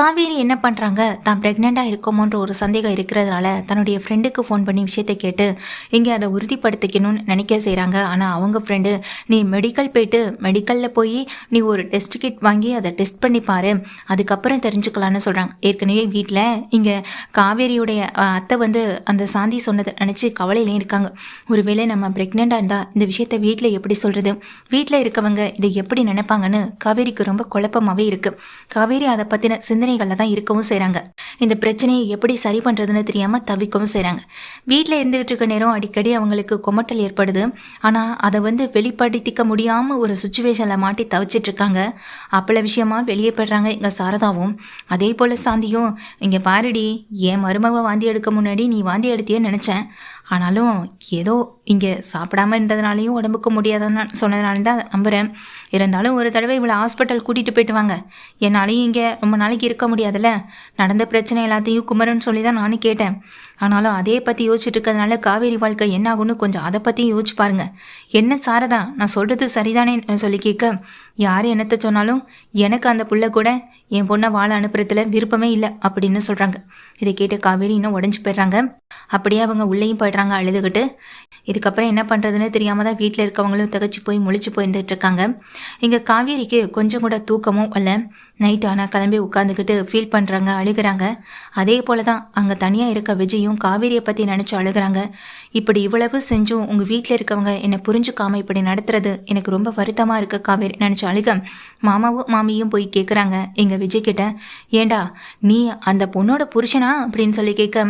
காவேரி என்ன பண்ணுறாங்க தான் ப்ரெக்னெண்ட்டாக இருக்கோமோன்ற ஒரு சந்தேகம் இருக்கிறதுனால தன்னுடைய ஃப்ரெண்டுக்கு ஃபோன் பண்ணி விஷயத்தை கேட்டு இங்கே அதை உறுதிப்படுத்திக்கணும்னு நினைக்க செய்கிறாங்க ஆனால் அவங்க ஃப்ரெண்டு நீ மெடிக்கல் போயிட்டு மெடிக்கலில் போய் நீ ஒரு டெஸ்ட் கிட் வாங்கி அதை டெஸ்ட் பண்ணி பாரு. அதுக்கப்புறம் தெரிஞ்சுக்கலான்னு சொல்கிறாங்க ஏற்கனவே வீட்டில் இங்கே காவேரியுடைய அத்தை வந்து அந்த சாந்தி சொன்னதை நினச்சி கவலையிலையும் இருக்காங்க. ஒருவேளை நம்ம ப்ரெக்னெண்ட்டாக இருந்தால் இந்த விஷயத்தை வீட்டில் எப்படி சொல்கிறது வீட்டில் இருக்கவங்க இதை எப்படி நினைப்பாங்கன்னு காவேரிக்கு ரொம்ப குழப்பமாகவே இருக்குது காவேரி அதை பற்றின சிந்தனை சிந்தனைகளில் தான் இருக்கவும் செய்கிறாங்க இந்த பிரச்சனையை எப்படி சரி பண்ணுறதுன்னு தெரியாமல் தவிக்கவும் செய்கிறாங்க வீட்டில் இருந்துகிட்டு இருக்க நேரம் அடிக்கடி அவங்களுக்கு கொமட்டல் ஏற்படுது. ஆனால் அதை வந்து வெளிப்படுத்திக்க முடியாமல் ஒரு சுச்சுவேஷனில் மாட்டி தவிச்சிட்டு இருக்காங்க. அப்பள விஷயமா வெளியே போடுறாங்க இங்கே சாரதாவும். அதே போல் சாந்தியும் இங்கே பாருடி என் மருமவ வாந்தி எடுக்க முன்னாடி நீ வாந்தி எடுத்தியேன்னு நினச்சேன். ஆனாலும் ஏதோ இங்கே சாப்பிடாம இருந்ததுனாலையும் உடம்புக்கு முடியாதுன்னு சொன்னதுனால தான் நம்புகிறேன் இருந்தாலும் ஒரு தடவை இவ்வளோ ஹாஸ்பிட்டல் கூட்டிகிட்டு போயிட்டு வாங்க. என்னாலையும் இங்கே ரொம்ப நாளைக்கு இருக்க முடியாதுல்ல. நடந்த பிரச்சனை எல்லாத்தையும் குமரன் சொல்லி தான் நானும் கேட்டேன். ஆனாலும் அதே பற்றி யோசிச்சுட்டு இருக்கிறதுனால காவேரி வாழ்க்கை என்ன ஆகும்னு கொஞ்சம் அதை பற்றியும் யோசிச்சு பாருங்க. என்ன சாரதா? நான் சொல்கிறது சரிதானே சொல்லி கேட்க. யார் என்னத்தை சொன்னாலும் எனக்கு அந்த புள்ள கூட என் பொண்ணை வாழ அனுப்புறதுல விருப்பமே இல்லை அப்படின்னு சொல்கிறாங்க இதை கேட்டு காவேரி இன்னும் உடஞ்சி போயிடுறாங்க. அப்படியே அவங்க உள்ளேயும் போயிடுறாங்க அழுதுகிட்டு. இதுக்கப்புறம் என்ன பண்ணுறதுன்னு தெரியாமல் தான் வீட்டில் இருக்கவங்களும் திகச்சு போய் முழிச்சு போயிருந்துட்டு இருக்காங்க. இங்கே காவேரிக்கு கொஞ்சம் கூட தூக்கமும் இல்லை. நைட் ஆனால் கிளம்பி உட்காந்துக்கிட்டு ஃபீல் பண்ணுறாங்க அழுகிறாங்க. அதே போல தான் அங்கே தனியாக இருக்க விஜயும் காவேரியை பற்றி நினச்சி அழுகிறாங்க. இப்படி இவ்வளவு செஞ்சும் உங்கள் வீட்டில் இருக்கவங்க என்னை புரிஞ்சுக்காம இப்படி நடத்துறது எனக்கு ரொம்ப வருத்தமாக இருக்குது காவேரி நினச்சி அழுக. மாமாவும் மாமியும் போய் கேட்குறாங்க எங்கள் விஜய் கிட்ட ஏண்டா நீ அந்த பொண்ணோட புருஷனா? அப்படின்னு சொல்லி கேட்க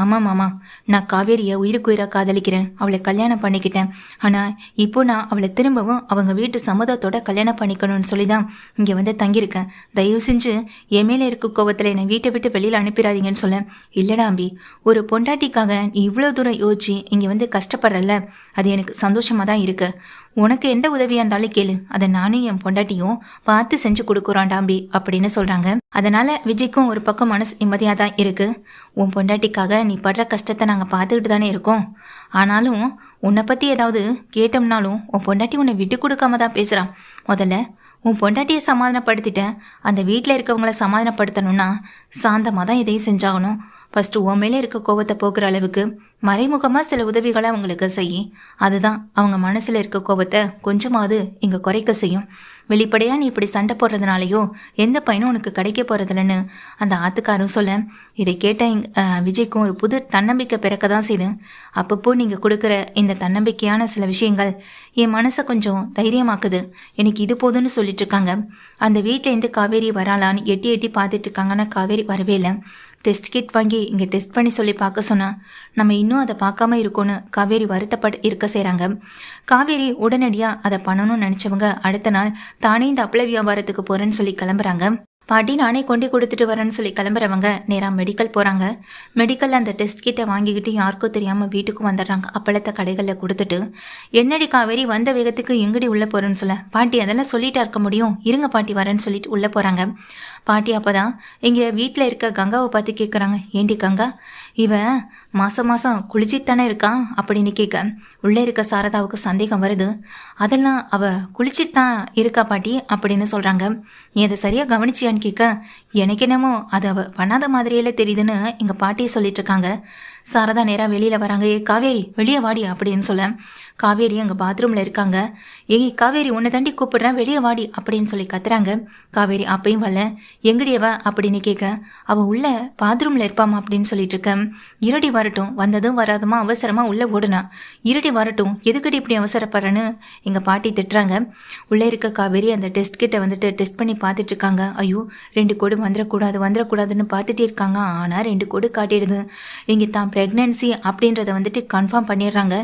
ஆமாம் மாமா. நான் காவேரியை உயிருக்குயிராக காதலிக்கிறேன். அவளை கல்யாணம் பண்ணிக்கிட்டேன். ஆனால் இப்போ நான் அவளை திரும்பவும் அவங்க வீட்டு சம்மதத்தோட கல்யாணம் பண்ணிக்கணும்னு சொல்லி தான் இங்கே வந்து தங்கியிருக்கேன். தயவு செஞ்சு என் மேலே இருக்க கோவத்தில் என்னை வீட்டை விட்டு வெளியில் அனுப்பிடாதீங்கன்னு சொல்ல. இல்லைடா அம்பி ஒரு பொண்டாட்டிக்காக நீ இவ்வளோ தூரம் யோசிச்சு இங்கே வந்து கஷ்டப்படுறல அது எனக்கு சந்தோஷமாக தான் இருக்கு. உனக்கு எந்த உதவியாக இருந்தாலும் கேளு. அதை நானும் என் பொண்டாட்டியும் பார்த்து செஞ்சு கொடுக்குறான்டாம்பி அப்படின்னு சொல்கிறாங்க அதனால் விஜய்க்கும் ஒரு பக்கம் மனசு நிம்மதியாக தான் இருக்குது உன் பொண்டாட்டிக்காக நீ படுற கஷ்டத்தை நாங்கள் பார்த்துக்கிட்டு தானே இருக்கோம். ஆனாலும் உன்னை பற்றி ஏதாவது கேட்டோம்னாலும் உன் பொண்டாட்டி உன்னை விட்டு கொடுக்காம தான் பேசுகிறான் முதல்ல உன் பொண்டாட்டியை சமாதானப்படுத்திட்டேன். அந்த வீட்டில் இருக்கவங்கள சமாதானப்படுத்தணும்னா சாந்தமாக தான் இதையும் செஞ்சாகணும். ஃபஸ்ட்டு உன் மேலே இருக்க கோபத்தை போக்குற அளவுக்கு மறைமுகமாக சில உதவிகளை அவங்களுக்கு செய். அதுதான் அவங்க மனசில் இருக்க கோபத்தை கொஞ்சமாவது இங்கே குறைக்க செய்யும். வெளிப்படையாக நீ இப்படி சண்டை போடுறதுனாலையோ எந்த பையனும் உனக்கு கிடைக்க போகிறதில்லன்னு அந்த ஆத்துக்காரும் சொல்ல இதை கேட்ட எங்க- விஜய்க்கும் ஒரு புது தன்னம்பிக்கை பிறக்க தான் செய்யுது அப்பப்போ நீங்கள் கொடுக்குற இந்த தன்னம்பிக்கையான சில விஷயங்கள் என் மனசை கொஞ்சம் தைரியமாக்குது. எனக்கு இது போதும்னு சொல்லிட்டு இருக்காங்க. அந்த வீட்டிலேருந்து காவேரி வராளான்னு எட்டி எட்டி பார்த்துட்டு இருக்காங்கன்னா காவேரி வரவே இல்லை. டெஸ்ட் கிட் வாங்கி இங்கே டெஸ்ட் பண்ணி சொல்லி பார்க்க சொன்னால் நம்ம இன்னும் அதை பார்க்காம இருக்கோன்னு காவேரி வருத்தப்பட்டு இருக்க செய்கிறாங்க காவேரி உடனடியாக அதை பண்ணணும்னு நினச்சவங்க அடுத்த நாள் தானே இந்த அப்பள வியாபாரத்துக்கு போகிறேன்னு சொல்லி கிளம்புறாங்க. பாட்டி நானே கொண்டு கொடுத்துட்டு வரேன்னு சொல்லி கிளம்புறவங்க நேராக மெடிக்கல் போகிறாங்க மெடிக்கலில் அந்த டெஸ்ட் கிட்ட வாங்கிக்கிட்டு யாருக்கும் தெரியாமல் வீட்டுக்கு வந்துடுறாங்க. அப்பளத்தை கடைகளில் கொடுத்துட்டு என்னடி காவேரி வந்த வேகத்துக்கு எங்கடி உள்ளே போகிறேன்னு சொல்ல? பாட்டி அதெல்லாம் சொல்லிட்டா இருக்க முடியும். இருங்க பாட்டி வரேன்னு சொல்லிட்டு உள்ளே போகிறாங்க பாட்டி அப்போ தான் இங்கே வீட்டில் இருக்க கங்காவை பார்த்து கேட்குறாங்க ஏண்டி கங்கா இவன் மாதம் மாதம் குளிச்சிட்டு தானே இருக்கா அப்படின்னு கேட்க உள்ளே இருக்க சாரதாவுக்கு சந்தேகம் வருது. அதெல்லாம் அவ குளிச்சிட்டு தான் இருக்கா பாட்டி அப்படின்னு சொல்கிறாங்க நீ அதை சரியாக கவனிச்சியான்னு கேட்க எனக்கு என்னமோ அது அவ பண்ணாத மாதிரியில தெரியுதுன்னு எங்கள் பாட்டியை சொல்லிட்டு இருக்காங்க. சாரதா நேராக வெளியில் வராங்க ஏ காவேரி வெளியே வாடி அப்படின்னு சொல்ல காவேரி அங்கே பாத்ரூமில் இருக்காங்க. எங்க காவேரி உன்னை தாண்டி கூப்பிடுறேன் வெளியே வாடி அப்படின்னு சொல்லி கத்துறாங்க. காவேரி அப்பையும் வரல. எங்கடியவ அப்படின்னு கேட்க அவள் உள்ள பாத்ரூமில் இருப்பாமா அப்படின்னு சொல்லிட்டு இருக்கேன் இருடி வரட்டும் வந்ததும் வராதுமா அவசரமாக உள்ளே ஓடுனா. இருடி வரட்டும் எதுக்கடி இப்படி அவசரப்படுறேன்னு எங்கள் பாட்டி திட்டுறாங்க. உள்ளே இருக்க காவேரி அந்த டெஸ்ட் கிட்ட வந்துட்டு டெஸ்ட் பண்ணி பார்த்துட்டு இருக்காங்க. ஐயோ ரெண்டு கோடு வந்துடக்கூடாது வந்துடக்கூடாதுன்னு பார்த்துட்டே இருக்காங்க. ஆனால் ரெண்டு கோடு காட்டிடுது. இங்கே தான் ப்ரெக்னென்சி அப்படின்றத வந்துட்டு கன்ஃபார்ம் பண்ணிடுறாங்க.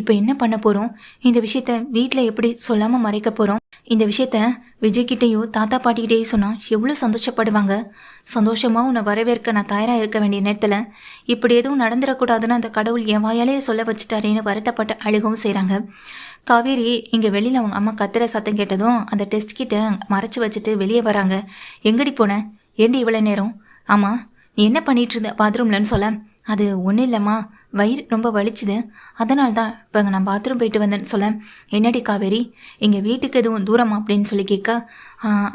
இப்போ என்ன பண்ண போகிறோம் இந்த விஷயத்த வீட்டில் எப்படி சொல்லாமல் மறைக்க போகிறோம் இந்த விஷயத்த விஜய்கிட்டேயும் தாத்தா பாட்டிக்கிட்டேயும் சொன்னால் எவ்வளோ சந்தோஷப்படுவாங்க? சந்தோஷமாக உன்னை வரவேற்க நான் தயாராக இருக்க வேண்டிய நேரத்தில் இப்படி எதுவும் நடந்துடக்கூடாதுன்னு அந்த கடவுள் என் வாயாலே சொல்ல வச்சுட்டாரேன்னு வருத்தப்பட்டு அழுகவும் செய்கிறாங்க காவேரி இங்கே வெளியில் அவங்க அம்மா கத்துற சத்தம் கேட்டதும் அந்த டெஸ்ட் கிட்ட மறைச்சி வச்சுட்டு வெளியே வராங்க. எங்கடி போன? ஏண்டி இவ்வளோ நேரம்? ஆமாம் நீ என்ன பண்ணிட்டு இருந்த? பாத்ரூம்லன்னு சொல்ல. அது ஒன்றும் இல்லைம்மா. வயிறு ரொம்ப வலிச்சுது. அதனால தான் இப்போ நான் பாத்ரூம் போயிட்டு வந்தேன்னு சொல்ல என்னடி காவேரி எங்கள் வீட்டுக்கு எதுவும் தூரமா அப்படின்னு சொல்லி கேட்க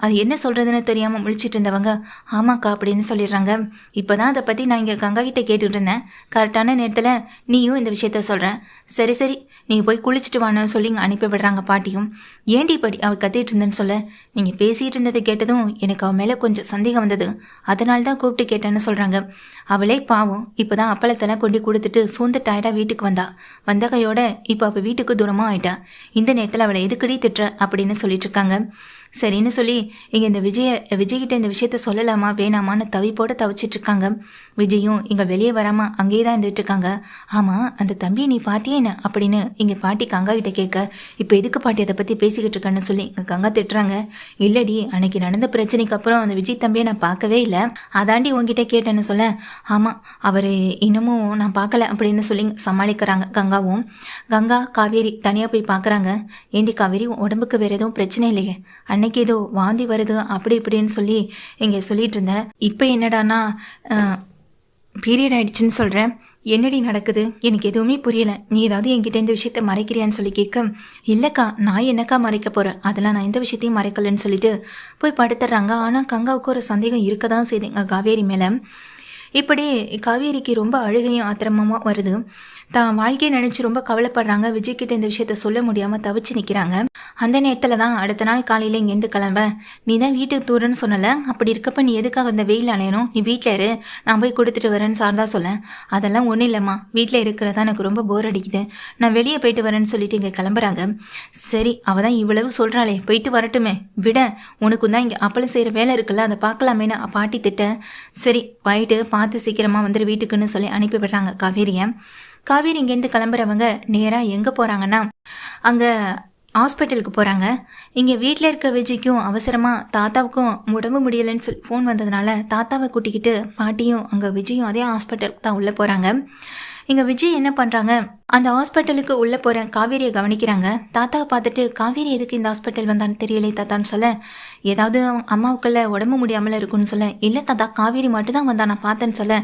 அது என்ன சொல்கிறதுன்னு தெரியாமல் முழிச்சிட்டு இருந்தவங்க ஆமாக்கா அப்படின்னு சொல்லிடுறாங்க. இப்போ தான் அதை பற்றி நான் இங்கே கங்கா கிட்ட கேட்டுட்டு இருந்தேன். கரெக்டான நேரத்தில் நீயும் இந்த விஷயத்த சொல்கிறேன் சரி சரி நீ போய் குளிச்சுட்டு வான்னு சொல்லி இங்கே அனுப்பி விடுறாங்க பாட்டியும். ஏண்டி படி அவள் கத்திட்டு இருந்தேன்னு சொல்ல? நீங்கள் பேசிகிட்டு இருந்ததை கேட்டதும் எனக்கு அவன் மேலே கொஞ்சம் சந்தேகம் வந்தது. அதனால தான் கூப்பிட்டு கேட்டேன்னு சொல்கிறாங்க அவளே பாவம் இப்போ தான் அப்பளத்தெல்லாம் கொண்டு கொடுத்துட்டு சோர்ந்து டயர்டாக வீட்டுக்கு வந்தா. வந்த கையோட இப்போ அவள் வீட்டுக்கு தூரமாக ஆயிட்டா. இந்த நேரத்தில் அவளை எதுக்கடி திட்டுற அப்படின்னு சொல்லிட்டு இருக்காங்க. சரின்னு சொல்லி இங்கே இந்த விஜய விஜய்கிட்ட இந்த விஷயத்த சொல்லலாமா வேணாமான்னு தவிப்போட தவிச்சிட்டு இருக்காங்க விஜயும் இங்கே வெளியே வராமல் அங்கேயே தான் இருந்துட்டு இருக்காங்க ஆமாம் அந்த தம்பியை நீ பார்த்தியே என்ன? அப்படின்னு இங்கே பாட்டி கங்கா கிட்ட கேட்க இப்போ எதுக்கு பாட்டி அதை பற்றி பேசிக்கிட்டு இருக்கேன்னு சொல்லி இங்கே கங்கா திட்டுறாங்க. இல்லடி அன்னைக்கு நடந்த பிரச்சனைக்கு அப்புறம் அந்த விஜய் தம்பியை நான் பார்க்கவே இல்லை. அதாண்டி உங்ககிட்ட கேட்டேன்னு சொல்ல. ஆமாம் அவர் இன்னமும் நான் பார்க்கல அப்படின்னு சொல்லி சமாளிக்கிறாங்க கங்காவும். கங்கா காவேரி தனியாக போய் பார்க்குறாங்க ஏண்டி காவேரி உடம்புக்கு வேறு எதுவும் பிரச்சனை இல்லையே. அன்னைக்கு ஏதோ வாந்தி வருது அப்படி இப்படின்னு சொல்லி இங்கே சொல்லிட்டு இருந்தேன். இப்போ என்னடானா பீரியட் ஆயிடுச்சுன்னு சொல்கிறேன் என்னடி நடக்குது? எனக்கு எதுவுமே புரியல. நீ ஏதாவது என்கிட்ட இந்த விஷயத்த மறைக்கிறியான்னு சொல்லி கேட்க இல்லைக்கா நான் என்னக்கா மறைக்க போகிறேன் அதெல்லாம் நான் எந்த விஷயத்தையும் மறைக்கலன்னு சொல்லிட்டு போய் படுத்துடுறாங்க ஆனால் கங்காவுக்கு ஒரு சந்தேகம் இருக்க தான் செய்யுதுங்க காவேரி மேலே. இப்படி காவேரிக்கு ரொம்ப அழுகையும் ஆத்திரமும் வருது. தான் வாழ்க்கையை நினச்சி ரொம்ப கவலைப்படுறாங்க. விஜய் கிட்ட இந்த விஷயத்த சொல்ல முடியாமல் தவிச்சு நிற்கிறாங்க அந்த நேரத்தில் தான் அடுத்த நாள் காலையில் இங்கேருந்து கிளம்ப. நீ தான் வீட்டுக்கு தூரன்னு சொன்னல? அப்படி இருக்கப்ப நீ எதுக்காக இந்த வெயில் அலையணும் நீ வீட்டில் இரு. நான் போய் கொடுத்துட்டு வரேன்னு தான் சொல்ல. அதெல்லாம் ஒன்றும் இல்லைம்மா. வீட்டில் இருக்கிறதா எனக்கு ரொம்ப போர் அடிக்குது. நான் வெளியே போயிட்டு வரேன்னு சொல்லிட்டு இங்கே கிளம்புறாங்க. சரி அவள் தான் இவ்வளவு சொல்கிறாளே போயிட்டு வரட்டுமே. விட. உனக்கு தான் இங்கே அப்பளம் செய்கிற வேலை இருக்குல்ல? அதை பார்க்கலாமேன்னு பாட்டி திட்ட. சரி போயிட்டு பார்த்து சீக்கிரமாக வந்துடு வீட்டுக்குன்னு சொல்லி அனுப்பி விடுறாங்க காவேரியை. காவேரி இங்கேருந்து கிளம்புறவங்க நேராக எங்கே போகிறாங்கன்னா அங்கே ஹாஸ்பிட்டலுக்கு போகிறாங்க இங்கே வீட்டில் இருக்க விஜய்க்கும் அவசரமாக தாத்தாவுக்கும் உடம்பு முடியலைன்னு சொல்லி ஃபோன் வந்ததுனால தாத்தாவை கூட்டிக்கிட்டு பாட்டியும் அங்கே விஜயும் அதே ஹாஸ்பிட்டலுக்கு தான் உள்ளே போகிறாங்க இங்கே விஜய் என்ன பண்ணுறாங்க அந்த ஹாஸ்பிட்டலுக்கு உள்ளே போகிற காவேரியை கவனிக்கிறாங்க. தாத்தாவை பார்த்துட்டு காவேரி எதுக்கு இந்த ஹாஸ்பிட்டல் வந்தான்னு தெரியலே தாத்தான்னு சொல்ல. ஏதாவது அம்மாவுக்குள்ள உடம்பு முடியாமல் இருக்குன்னு சொல்ல. இல்லை தாத்தா காவேரி மட்டும் தான் வந்தா நான் பார்த்தேன்னு சொல்ல.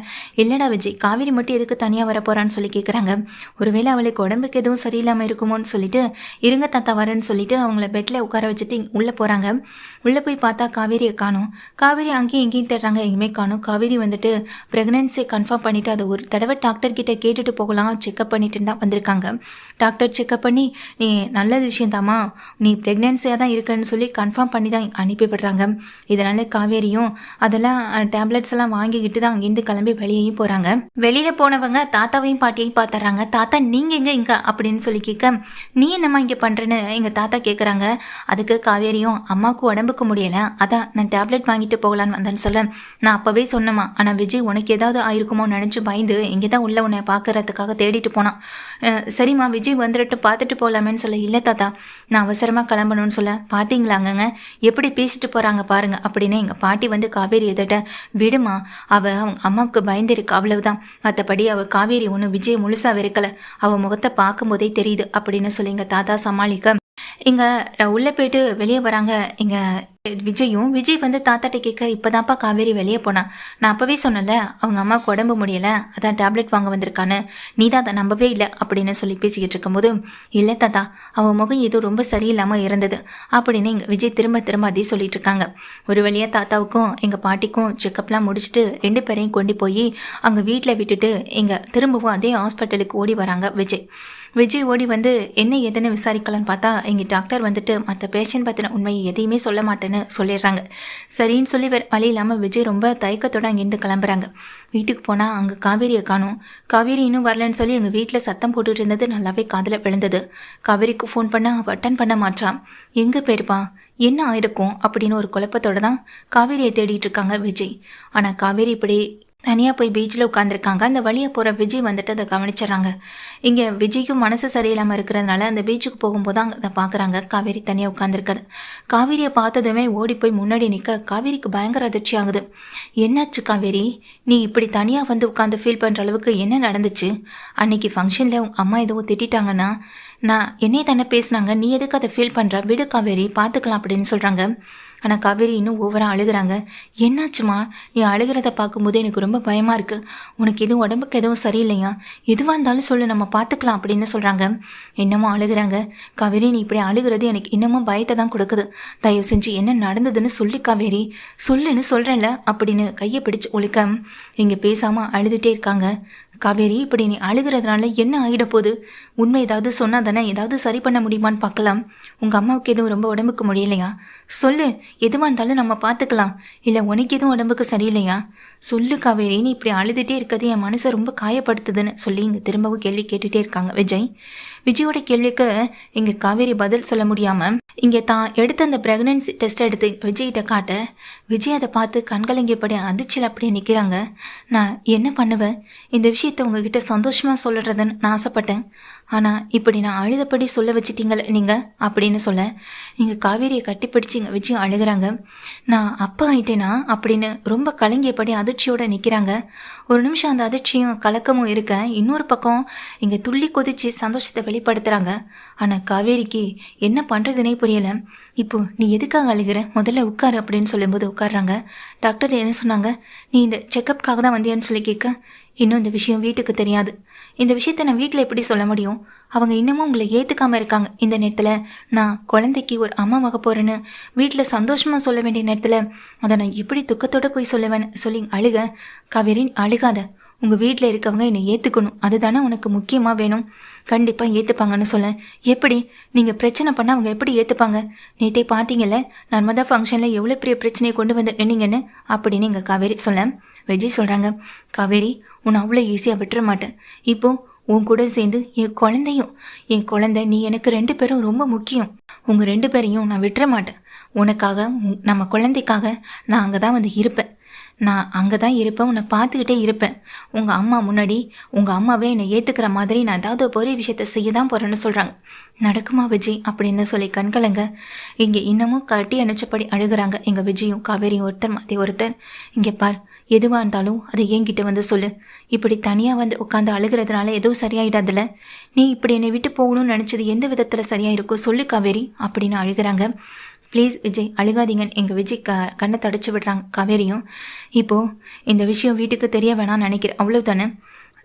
இல்லைடா விஜய் காவேரி மட்டும் எதுக்கு தனியாக வர போகிறான்னு சொல்லி கேட்குறாங்க ஒருவேளை அவளுக்கு உடம்புக்கு எதுவும் சரியில்லாமல் இருக்குமோன்னு சொல்லிட்டு இருங்க தாத்தா வரேன்னு சொல்லிட்டு அவங்கள பெட்டில் உட்கார வச்சுட்டு உள்ளே போகிறாங்க உள்ளே போய் பார்த்தா காவேரியை காணும். காவேரி அங்கேயும் இங்கேயும் தேடுறாங்க எங்கேயுமே காணும். காவேரி வந்துட்டு ப்ரெக்னென்சி கன்ஃபார்ம் பண்ணிவிட்டு அதை ஒரு தடவை டாக்டர் கிட்ட கேட்டுட்டு போகலாம் செக்அப் பண்ணிட்டு தான் வந்திருக்காங்க. டாக்டர் செக்அப் பண்ணி நீ நல்ல விஷயந்தாம்மா. நீ ப்ரெக்னென்சியாக தான் இருக்கன்னு சொல்லி கன்ஃபார்ம் பண்ணி தான் அனுப்பி விடுறாங்க. இதனால காவேரியும் அதெல்லாம் டேப்லெட்ஸ் எல்லாம் வாங்கிக்கிட்டு தான் அங்கேருந்து கிளம்பி வெளியேயும் போகிறாங்க வெளியில் போனவங்க தாத்தாவையும் பாட்டியையும் பார்த்துறாங்க தாத்தா நீங்கள் எங்கே இங்கே? அப்படின்னு சொல்லி கேட்க நீ என்னம்மா இங்கே பண்ணுறேன்னு எங்கள் தாத்தா கேட்குறாங்க அதுக்கு காவேரியும் அம்மாவுக்கு உடம்புக்கு முடியல. அதான் நான் டேப்லெட் வாங்கிட்டு போகலான்னு வந்தேன்னு சொல்ல. நான் அப்போவே சொன்னேம்மா. ஆனால் விஜய் உனக்கு ஏதாவது ஆயிருக்குமோ நினச்சி பயந்து இங்கே தான் உள்ள உன்னை பார்க்கறதுக்காக தேடிட்டு போனான். சரிம்மா விஜய் வந்துட்டு பார்த்துட்டு போகலாமேன்னு சொல்ல இல்லை தாத்தா நான் அவசரமாக கிளம்பணும்னு சொல்ல பார்த்தீங்களாங்கங்க எப்படி பேசிட்டு போகிறாங்க பாருங்க அப்படின்னு எங்கள் பாட்டி வந்து காவேரி எதிட்ட விடுமா அவள் அவங்க அம்மாவுக்கு பயந்துருக்கு அவ்வளவுதான். மற்றபடி அவள் காவேரி ஒன்றும் விஜய் முழுசாக வெறுக்கலை. அவள் முகத்தை பார்க்கும்போதே தெரியுது அப்படின்னு சொல்லி எங்கள் தாத்தா சமாளிக்க இங்கே உள்ளே போயிட்டு வெளியே வராங்க. இங்கே விஜயும் விஜய் வந்து தாத்தாட்ட கேட்க இப்போதான்ப்பா காவேரி வெளியே போனான் நான் அப்போவே சொன்னல அவங்க அம்மாவுக்கு உடம்பு முடியலை அதான் டேப்லெட் வாங்க வந்திருக்கான்னு. நீ தான் அதை நம்பவே இல்லை அப்படின்னு சொல்லி பேசிக்கிட்டு இருக்கும்போது இல்லை தாத்தா அவன் முகம் ஏதோ ரொம்ப சரியில்லாமல் இருந்தது அப்படின்னு எங்கள் விஜய் திரும்ப திரும்ப அதே சொல்லிட்டு இருக்காங்க. ஒரு வழியாக தாத்தாவுக்கும் எங்கள் பாட்டிக்கும் செக்கப்லாம் முடிச்சுட்டு ரெண்டு பேரையும் கொண்டு போய் அங்கே வீட்டில் விட்டுட்டு இங்கே திரும்பவும் அதே ஹாஸ்பிட்டலுக்கு ஓடி வராங்க விஜய். விஜய் ஓடி வந்து என்ன ஏதுன்னு விசாரிக்கலான்னு பார்த்தா எங்கள் டாக்டர் வந்துட்டு மற்ற பேஷண்ட் பற்றின உண்மையை எதையுமே சொல்ல மாட்டேன்னு சொல்லிடுறாங்க. சரின்னு சொல்லி வழி இல்லாமல் விஜய் ரொம்ப தயக்கத்தோட அங்கேருந்து கிளம்புறாங்க. வீட்டுக்கு போனால் அங்கே காவேரியை காணும். காவேரி இன்னும் வரலன்னு சொல்லி எங்கள் வீட்டில் சத்தம் போட்டுட்டு இருந்தது நல்லாவே காதில் விழுந்தது. காவேரிக்கு ஃபோன் பண்ணால் அவள் அட்டன் பண்ண மாட்டான் எங்கே போயிருப்பா? என்ன ஆயிருக்கும்? அப்படின்னு ஒரு குழப்பத்தோட தான் காவேரியை தேடிட்டு இருக்காங்க விஜய். ஆனால் காவேரி இப்படி தனியாக போய் பீச்சில் உட்காந்துருக்காங்க அந்த வழியாக போகிற விஜய் வந்துட்டு அதை கவனிச்சிடறாங்க. இங்கே விஜய்க்கும் மனசு சரியில்லாமல் இருக்கிறதுனால அந்த பீச்சுக்கு போகும்போது அங்கே அதை பார்க்குறாங்க காவேரி தனியாக உட்காந்துருக்குது காவேரியை பார்த்ததுமே ஓடி போய் முன்னாடி நிற்க காவேரிக்கு பயங்கர அதிர்ச்சி ஆகுது. என்னாச்சு காவேரி? நீ இப்படி தனியாக வந்து உட்காந்து ஃபீல் பண்ணுற அளவுக்கு என்ன நடந்துச்சு? அன்னைக்கு ஃபங்க்ஷனில் உங்கள் அம்மா எதுவும் திட்டிட்டாங்கன்னா நான் என்னை தானே பேசுனாங்க. நீ எதுக்கு அதை ஃபீல் பண்ணுற விடு காவேரி பார்த்துக்கலாம் அப்படின்னு சொல்கிறாங்க ஆனால் காவேரி இன்னும் ஓவராக அழுகிறாங்க. என்னாச்சுமா? நீ அழுகிறத பார்க்கும்போது எனக்கு ரொம்ப பயமாக இருக்குது உனக்கு எதுவும் உடம்புக்கு எதுவும் சரியில்லையா? எதுவாக இருந்தாலும் சொல்லு நம்ம பார்த்துக்கலாம் அப்படின்னு சொல்கிறாங்க இன்னமும் அழுகுறாங்க. காவேரி நீ இப்படி அழுகிறது எனக்கு இன்னமும் பயத்தை தான் கொடுக்குது. தயவு செஞ்சு என்ன நடந்ததுன்னு சொல்லி காவேரி. சொல்லுன்னு சொல்கிறேன்ல அப்படின்னு கையை பிடிச்சு ஒழிக்க இங்கே பேசாமல் அழுதுகிட்டே இருக்காங்க. காவேரி இப்படி நீ அழுகிறதுனால என்ன ஆகிட போகுது? உண்மை ஏதாவது சொன்னால் தானே? ஏதாவது சரி பண்ண முடியுமான்னு பார்க்கலாம். உங்கள் அம்மாவுக்கு எதுவும் ரொம்ப உடம்புக்கு முடியலையா? சொல்லு எதுவாக இருந்தாலும் நம்ம பார்த்துக்கலாம். இல்லை உனக்கு எதுவும் உடம்புக்கு சரியில்லையா? சொல்லு காவேரி நீ இப்படி அழுதுகிட்டே இருக்கிறது என் மனசை ரொம்ப காயப்படுத்துதுன்னு சொல்லி இங்கே திரும்பவும் கேள்வி கேட்டுகிட்டே இருக்காங்க. விஜய் விஜயோட கேள்விக்கு இங்கே காவேரி பதில் சொல்ல முடியாமல் இங்கே தான் எடுத்த அந்த ப்ரெக்னன்சி டெஸ்ட் எடுத்து விஜய்கிட்ட காட்ட விஜய் அதை பார்த்து கண்கலங்கியப்படி அதிர்ச்சியில் அப்படியே நிற்கிறாங்க நான் என்ன பண்ணுவேன்? இந்த விஷயத்தை உங்ககிட்ட சந்தோஷமாக சொல்லுறதுன்னு நான் ஆசைப்பட்டேன். ஆனால் இப்படி நான் அழுதபடி சொல்ல வச்சிட்டீங்களே நீங்கள் அப்படின்னு சொல்ல. நீங்கள் காவேரியை கட்டிப்பிடிச்சு இங்கே வச்சு அழுகிறாங்க. நான் அப்பா ஆயிட்டேனா? அப்படின்னு ரொம்ப கலங்கியபடி அதிர்ச்சியோடு நிற்கிறாங்க ஒரு நிமிஷம் அந்த அதிர்ச்சியும் கலக்கமும் இருக்க இன்னொரு பக்கம் இங்கே துள்ளி கொதிச்சு சந்தோஷத்தை வெளிப்படுத்துகிறாங்க ஆனால் காவேரிக்கு என்ன பண்ணுறதுனே புரியலை. இப்போ நீ எதுக்காக அழுகிற? முதல்ல உட்காரு அப்படின்னு சொல்லும்போது உட்காடுறாங்க டாக்டர் என்ன சொன்னாங்க? நீ இந்த செக்கப்காக தான் வந்தியான்னு சொல்லி கேட்க. இன்னும் இந்த விஷயம் வீட்டுக்கு தெரியாது. இந்த விஷயத்த நான் வீட்டில் எப்படி சொல்ல முடியும்? அவங்க இன்னமும் உங்களை ஏற்றுக்காமல் இருக்காங்க. இந்த நேரத்தில் நான் குழந்தைக்கு ஒரு அம்மாவாக போகிறேன்னு வீட்டில் சந்தோஷமாக சொல்ல வேண்டிய நேரத்தில் அதை நான் எப்படி துக்கத்தோடு போய் சொல்லுவேன்னு சொல்லி அழுக காவேரின் அழுகாத. உங்கள் வீட்டில் இருக்கவங்க என்னை ஏற்றுக்கணும் அதுதானே உனக்கு முக்கியமாக வேணும். கண்டிப்பாக ஏற்றுப்பாங்கன்னு சொல்ல எப்படி? நீங்கள் பிரச்சனை பண்ணால் அவங்க எப்படி ஏற்றுப்பாங்க நேற்றே பார்த்தீங்கல்ல நர்மதா ஃபங்க்ஷனில் எவ்வளோ பெரிய பிரச்சனையை கொண்டு வந்து நின்னீங்கன்னு அப்படின்னு எங்கள் காவேரி சொல்ல விஜய் சொல்கிறாங்க காவேரி உன்னை அவ்வளோ ஈஸியாக விட்டுற மாட்டேன். இப்போது உன் கூட சேர்ந்து என் குழந்தையும் என் குழந்தை நீ எனக்கு ரெண்டு பேரும் ரொம்ப முக்கியம். உங்கள் ரெண்டு பேரையும் நான் விட்டுற மாட்டேன். உனக்காக நம்ம குழந்தைக்காக நான் அங்கே தான் வந்து இருப்பேன். நான் அங்கே தான் இருப்பேன் உன்னை பார்த்துக்கிட்டே இருப்பேன். உங்கள் அம்மா முன்னாடி உங்கள் அம்மாவே என்னை ஏற்றுக்கிற மாதிரி நான் ஏதாவது பெரிய விஷயத்த செய்ய தான் போகிறேன்னு சொல்கிறாங்க நடக்குமா விஜய்? அப்படின்னு சொல்லி கண்கலங்க. இங்கே இன்னமும் கட்டி அணைச்சபடி அழுகிறாங்க. எங்கள் விஜயும் காவேரியும் ஒருத்தர் மாற்றி ஒருத்தர். இங்கே பார் எதுவாக இருந்தாலும் அதை என்கிட்ட வந்து சொல்லு. இப்படி தனியாக வந்து உட்காந்து அழுகிறதுனால எதுவும் சரியாயிடாதுல. நீ இப்படி என்னை விட்டு போகணும்னு நினச்சது எந்த விதத்தில் சரியாக இருக்கோ சொல்லு காவேரி அப்படின்னு அழுகிறாங்க. ப்ளீஸ் விஜய் அழுகாதீங்கன்னு எங்கள் விஜய் க கண்ணை தடைச்சி விடுறாங்க காவேரியும். இப்போது இந்த விஷயம் வீட்டுக்கு தெரிய வேணாம்னு நினைக்கிறேன். அவ்வளோ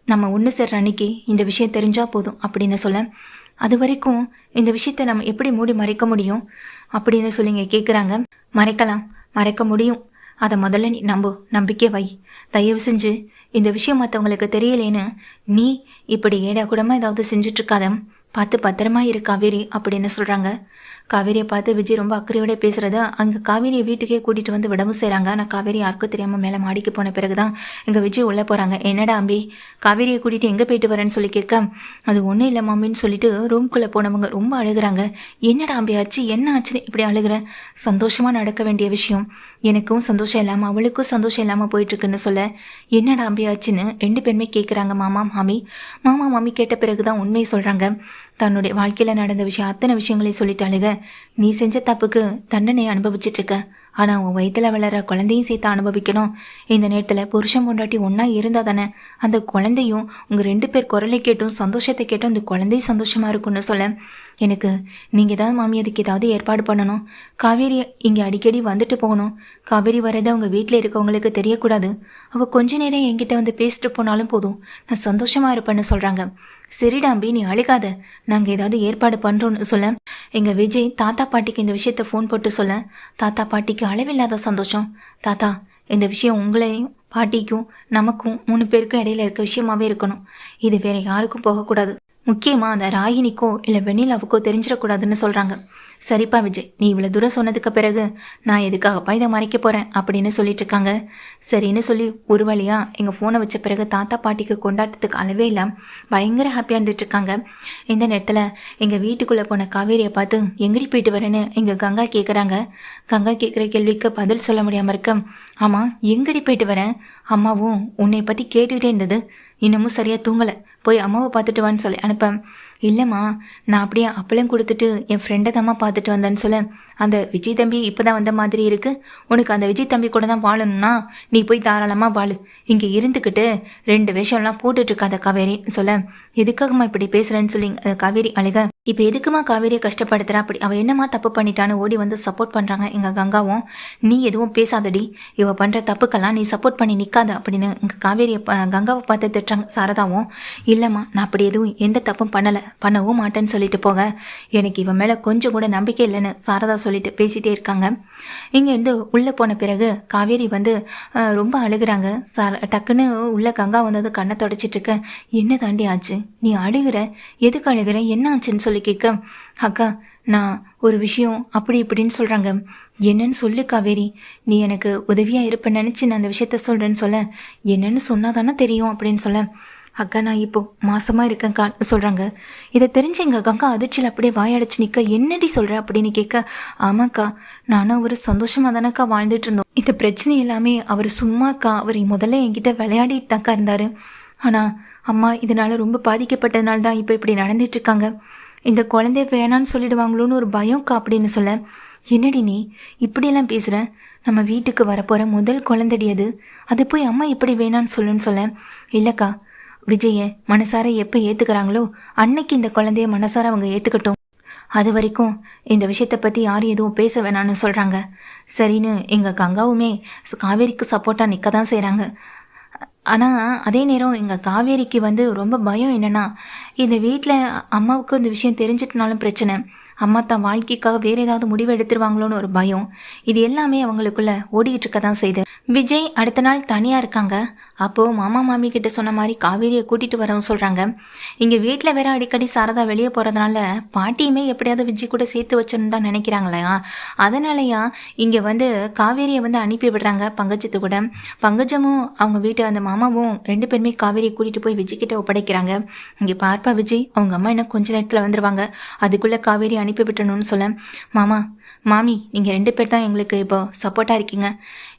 நம்ம ஒன்று சேர்ற அன்னைக்கு இந்த விஷயம் தெரிஞ்சால் போதும் அப்படின்னு சொல்ல அது வரைக்கும் இந்த விஷயத்தை நம்ம எப்படி மூடி மறைக்க முடியும் அப்படின்னு சொல்லி இங்கே கேட்குறாங்க மறைக்கலாம். மறைக்க முடியும். அதை முதல்ல நீ நம்பு. நம்பிக்கை வை. தயவு செஞ்சு இந்த விஷயம் மற்றவங்களுக்கு தெரியலேன்னு நீ இப்படி ஏடா கூடமாக ஏதாவது செஞ்சிட்ருக்காத பார்த்து பத்திரமா இரு காவேரி அப்படின்னு சொல்கிறாங்க காவேரியை பார்த்து விஜய் ரொம்ப அக்கறையோட பேசுகிறத அங்கே காவேரியை வீட்டுக்கே கூட்டிகிட்டு வந்து விடவும் செய்கிறாங்க ஆனால் காவேரி யாருக்கும் தெரியாமல் மேலே மாடிக்கு போன பிறகு தான் எங்கள் விஜய் உள்ளே போகிறாங்க என்னடா அம்பி காவேரியை கூட்டிகிட்டு எங்கே போயிட்டு வரேன்னு சொல்லி கேட்க அது ஒன்றும் இல்லை மாமின்னு சொல்லிட்டு ரூம்குள்ளே போனவங்க ரொம்ப அழுகிறாங்க. என்னடா அம்பி ஆச்சு? என்ன ஆச்சுன்னு இப்படி அழுகிற? சந்தோஷமாக நடக்க வேண்டிய விஷயம். எனக்கும் சந்தோஷம் இல்லாமல் அவளுக்கும் சந்தோஷம் இல்லாமல் போயிட்டுருக்குன்னு சொல்ல என்னடா அம்பி ஆச்சுன்னு ரெண்டு பேருமே கேட்குறாங்க மாமா மாமி. மாமா மாமி கேட்ட பிறகு தான் உண்மையை சொல்கிறாங்க தன்னுடைய வாழ்க்கையில் நடந்த விஷயம் அத்தனை விஷயங்களையும் சொல்லிட்டு அழுக. நீ செஞ்ச தப்புக்கு தண்டனை அனுபவிச்சிட்டு இருக்க ஆனால் உன் வயிற்றில் வளர குழந்தையும் சேர்த்து அனுபவிக்கணும். இந்த நேரத்தில் புருஷன் பொண்டாட்டி ஒன்றா இருந்தால் தானே அந்த குழந்தையும் உங்கள் ரெண்டு பேர் குரலை கேட்டும் சந்தோஷத்தை கேட்டும் அந்த குழந்தையும் சந்தோஷமாக இருக்கும்னு சொல்ல. எனக்கு நீங்கள் ஏதாவது மாமி அதுக்கு ஏதாவது ஏற்பாடு பண்ணணும். காவேரி இங்கே அடிக்கடி வந்துட்டு போகணும். காவேரி வரதை அவங்க வீட்டில் இருக்கவங்களுக்கு தெரியக்கூடாது. அவள் கொஞ்ச நேரம் என்கிட்ட வந்து பேசிட்டு போனாலும் போதும். நான் சந்தோஷமாக இருப்பேன்னு சொல்கிறாங்க சரிடாம்பி நீ அழுகாத. நாங்கள் ஏதாவது ஏற்பாடு பண்ணுறோன்னு சொல்ல. எங்கள் விஜய் தாத்தா பாட்டிக்கு இந்த விஷயத்த ஃபோன் போட்டு சொல்ல. தாத்தா பாட்டிக்கு அளவில்லாத சந்தோஷம். தாத்தா இந்த விஷயம் உங்களையும் பாட்டிக்கும் நமக்கும் மூணு பேருக்கும் இடையில இருக்க விஷயமாவே இருக்கணும். இது வேற யாருக்கும் போகக்கூடாது. முக்கியமாக அந்த ராகினிக்கோ இல்லை வெண்ணிலாவுக்கோ தெரிஞ்சிடக்கூடாதுன்னு சொல்கிறாங்க சரிப்பா விஜய் நீ இவ்வளோ தூரம் சொன்னதுக்கு பிறகு நான் எதுக்காகப்பா இதை மறைக்க போகிறேன் அப்படின்னு சொல்லிட்டு இருக்காங்க. சரின்னு சொல்லி ஒரு வழியாக எங்கள் ஃபோனை வச்ச பிறகு தாத்தா பாட்டிக்கு கொண்டாட்டத்துக்கு அளவே இல்லை பயங்கர ஹாப்பியாக இருந்துட்டுருக்காங்க இந்த நேரத்தில் எங்கள் வீட்டுக்குள்ளே போன காவேரியை பார்த்து எங்கடி போயிட்டு வரேன்னு? எங்கள் கங்கா கேட்குறாங்க கங்கா கேட்குற கேள்விக்கு பதில் சொல்ல முடியாமல் இருக்க. ஆமாம் எங்கடி போயிட்டு வரேன் அம்மாவும் உன்னை பற்றி கேட்டுக்கிட்டே இருந்தது. இன்னமும் சரியாக தூங்கலை. போய் அம்மாவை பார்த்துட்டு வான்னு சொல்லி அனுப்பேன். இல்லைம்மா நான் அப்படியே அப்பளம் கொடுத்துட்டு என் ஃப்ரெண்டை தாம்மா பார்த்துட்டு வந்தேன்னு சொல்ல. அந்த விஜய் தம்பி இப்போ தான் வந்த மாதிரி இருக்குது உனக்கு அந்த விஜய் தம்பி கூட தான் வாழணும்னா நீ போய் தாராளமாக வாழு. இங்கே இருந்துக்கிட்டு ரெண்டு விஷயம்லாம் போட்டுட்ருக்காத காவேரின்னு சொல்ல. எதுக்காகம்மா இப்படி பேசுகிறேன்னு சொல்லி காவேரி அழுக. இப்போ எதுக்குமா காவேரியை கஷ்டப்படுத்துகிறா அப்படி அவள் என்னம்மா தப்பு பண்ணிட்டான்னு ஓடி வந்து சப்போர்ட் பண்ணுறாங்க எங்கள் கங்காவும். நீ எதுவும் பேசாதடி. இவ பண்ணுற தப்புக்கெல்லாம் நீ சப்போர்ட் பண்ணி நிற்காத அப்படின்னு எங்கள் காவேரியை ப- கங்காவை பார்த்து திட்டுறாங்க சாரதாவும். இல்லைம்மா நான் அப்படி எதுவும் எந்த தப்பும் பண்ணலை. பண்ணவும் மாட்டேன்னு சொல்லிட்டு போக. எனக்கு இவன் மேலே கொஞ்சம் கூட நம்பிக்கை இல்லைன்னு சாரதா சொல்லிட்டு பேசிகிட்டே இருக்காங்க. இங்கேருந்து உள்ளே போன பிறகு காவேரி வந்து ரொம்ப அழுகுறாங்க. சார டக்குன்னு உள்ள கங்கா வந்தது கண்ணை தொடச்சிட்டு இருக்க. என்ன தாண்டி ஆச்சு? நீ அழுகுற? எதுக்கு அழுகுற? என்ன ஆச்சுன்னு சொல்லி கேட்க அக்கா நான் ஒரு விஷயம் அப்படி இப்படின்னு சொல்கிறாங்க என்னன்னு சொல்லு காவேரி. நீ எனக்கு உதவியாக இருப்ப நினச்சி நான் அந்த விஷயத்த சொல்கிறேன்னு சொல்ல. என்னன்னு சொன்னா தானே தெரியும் அப்படின்னு சொல்ல. அக்கா நான் இப்போ மாசமா இருக்கேன்க்கா சொல்கிறாங்க இதை தெரிஞ்சு எங்கள் அக்காக்கா அதிர்ச்சியில் அப்படியே வாயடைச்சு நிற்க என்னடி சொல்கிற அப்படின்னு கேட்க ஆமாக்கா நானும் ஒரு சந்தோஷமாக தானேக்கா வாழ்ந்துட்டு இருந்தோம். இந்த பிரச்சனை எல்லாமே அவர் சும்மாக்கா அவர் முதல்ல என்கிட்ட விளையாடிட்டு தாக்கா இருந்தார். ஆனால் அம்மா இதனால ரொம்ப பாதிக்கப்பட்டதுனால தான் இப்போ இப்படி நடந்துட்டு இருக்காங்க. இந்த குழந்தை வேணான்னு சொல்லிடுவாங்களோன்னு ஒரு பயம்க்கா அப்படின்னு சொல்ல என்னடி நீ? இப்படியெல்லாம் பேசுகிற நம்ம வீட்டுக்கு வரப்போகிற முதல் குழந்தடி அது. அது போய் அம்மா இப்படி வேணான்னு சொல்லுன்னு சொல்ல இல்லைக்கா விஜயை மனசார எப்போ ஏற்றுக்கிறாங்களோ அன்னைக்கு இந்த குழந்தைய மனசார அவங்க ஏற்றுக்கட்டும் அது வரைக்கும் இந்த விஷயத்தை பற்றி யாரும் எதுவும் பேச வேணான்னு சொல்கிறாங்க சரின்னு எங்கள் கங்காவுமே காவேரிக்கு சப்போர்ட்டாக நிற்க தான் செய்கிறாங்க ஆனால் அதே நேரம் எங்கள் காவேரிக்கு வந்து ரொம்ப பயம் என்னென்னா இந்த வீட்டில் அம்மாவுக்கு இந்த விஷயம் தெரிஞ்சிட்டனாலும் பிரச்சனை. அம்மா தான் வாழ்க்கைக்காக வேறு ஏதாவது முடிவு எடுத்துருவாங்களோன்னு ஒரு பயம். இது எல்லாமே அவங்களுக்குள்ள ஓடிக்கிட்டு இருக்க தான் செய்யுது விஜய் அடுத்த நாள் தனியாக இருக்காங்க. அப்போது மாமா மாமி கிட்ட சொன்ன மாதிரி காவேரியை கூட்டிகிட்டு வரவும் சொல்கிறாங்க இங்கே வீட்டில் வேற அடிக்கடி சாரதா வெளியே போகிறதுனால பாட்டியுமே எப்படியாவது விஜய் கூட சேர்த்து வச்சிருந்து தான் நினைக்கிறாங்களா. அதனாலயா இங்கே வந்து காவேரியை வந்து அனுப்பி விடுறாங்க பங்கஜத்து கூட. பங்கஜமும் அவங்க வீட்டு அந்த மாமாவும் ரெண்டு பேருமே காவேரியை கூட்டிகிட்டு போய் விஜய்கிட்ட ஒப்படைக்கிறாங்க. இங்கே பார்ப்பா விஜய் அவங்க அம்மா இன்னும் கொஞ்ச நேரத்தில் வந்துடுவாங்க அதுக்குள்ளே காவேரி அனுப்பி விட்டணும்னு சொல்ல. மாமா மாமி நீங்கள் ரெண்டு பேர் தான் எங்களுக்கு இப்போ சப்போர்ட்டாக இருக்கீங்க.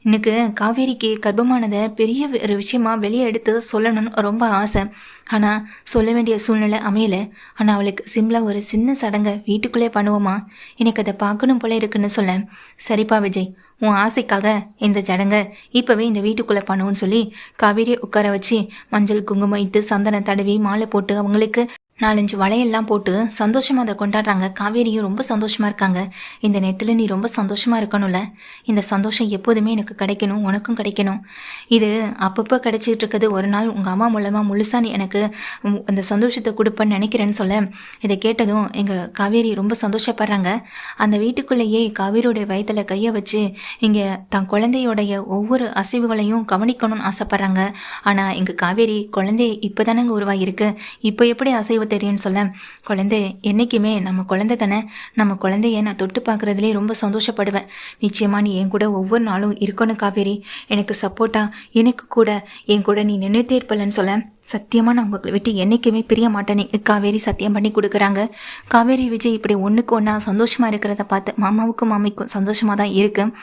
எனக்கு காவேரிக்கு கர்ப்பமானதை பெரிய ஒரு விஷயமா வெளியே எடுத்து சொல்லணும்னு ரொம்ப ஆசை. ஆனால் சொல்ல வேண்டிய சூழ்நிலை அமையலை. ஆனால் அவளுக்கு சிம்லா ஒரு சின்ன சடங்கை வீட்டுக்குள்ளே பண்ணுவோமா? எனக்கு அதை பார்க்கணும் போல இருக்குன்னு சொல்ல. சரிப்பா விஜய். உன் ஆசைக்காக இந்த சடங்கை இப்போவே இந்த வீட்டுக்குள்ளே பண்ணுவோன்னு சொல்லி காவேரியை உட்கார வச்சு மஞ்சள் குங்குமம் இட்டு சந்தனம் தடவி மாலை போட்டு அவங்களுக்கு நாலஞ்சு வளையெல்லாம் போட்டு சந்தோஷமாக அதை கொண்டாடுறாங்க. காவேரியும் ரொம்ப சந்தோஷமாக இருக்காங்க. இந்த நேரத்தில் நீ ரொம்ப சந்தோஷமாக இருக்கணும்ல. இந்த சந்தோஷம் எப்போதுமே எனக்கு கிடைக்கணும் உனக்கும் கிடைக்கணும். இது அப்பப்போ கிடைச்சிட்டு இருக்குது. ஒரு நாள் உங்கள் அம்மா மூலமாக முழுசாக நீ எனக்கு அந்த சந்தோஷத்தை கொடுப்பேன்னு நினைக்கிறேன்னு சொல்ல. இதை கேட்டதும் எங்கள் காவேரி ரொம்ப சந்தோஷப்படுறாங்க. அந்த வீட்டுக்குள்ளேயே காவேரியோடைய வயத்தில் கையை வச்சு இங்கே தன் குழந்தையோடைய ஒவ்வொரு அசைவுகளையும் கவனிக்கணும்னு ஆசைப்பட்றாங்க. ஆனால் எங்கள் காவேரி குழந்தை இப்போ தானங்க உருவாகிருக்கு இப்போ எப்படி அசைவு தெரியும்னு சொல்ல குழந்தை என்றைக்குமே நம்ம குழந்தை தானே? நம்ம குழந்தைய நான் தொட்டு பார்க்குறதுலேயே ரொம்ப சந்தோஷப்படுவேன். நிச்சயமாக நீ என் கூட ஒவ்வொரு நாளும் இருக்கணும் காவேரி. எனக்கு சப்போர்ட்டாக எனக்கு கூட என் கூட நீ நின்றுட்டே இருப்பலன்னு சொல்ல சத்தியமாக நான் உங்களை விட்டு என்றைக்குமே பிரிய மாட்டேனே. காவேரி சத்தியம் பண்ணி கொடுக்குறாங்க. காவேரி விஜய் இப்படி ஒன்றுக்கு ஒன்றா சந்தோஷமாக இருக்கிறத பார்த்து மாமாவுக்கும் மாமிக்கும் சந்தோஷமாக தான் இருக்குது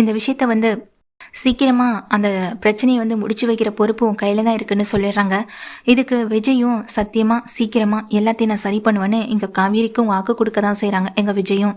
இந்த விஷயத்த வந்து சீக்கிரமாக அந்த பிரச்சனையை வந்து முடிச்சு வைக்கிற பொறுப்பு உன் கையில் தான் இருக்குன்னு சொல்லிடுறாங்க. இதுக்கு விஜயும் சத்தியமாக சீக்கிரமாக எல்லாத்தையும் நான் சரி பண்ணுவேன்னு இங்கே காவேரிக்கும் வாக்கு கொடுக்க தான் செய்கிறாங்க எங்கள் விஜயும்.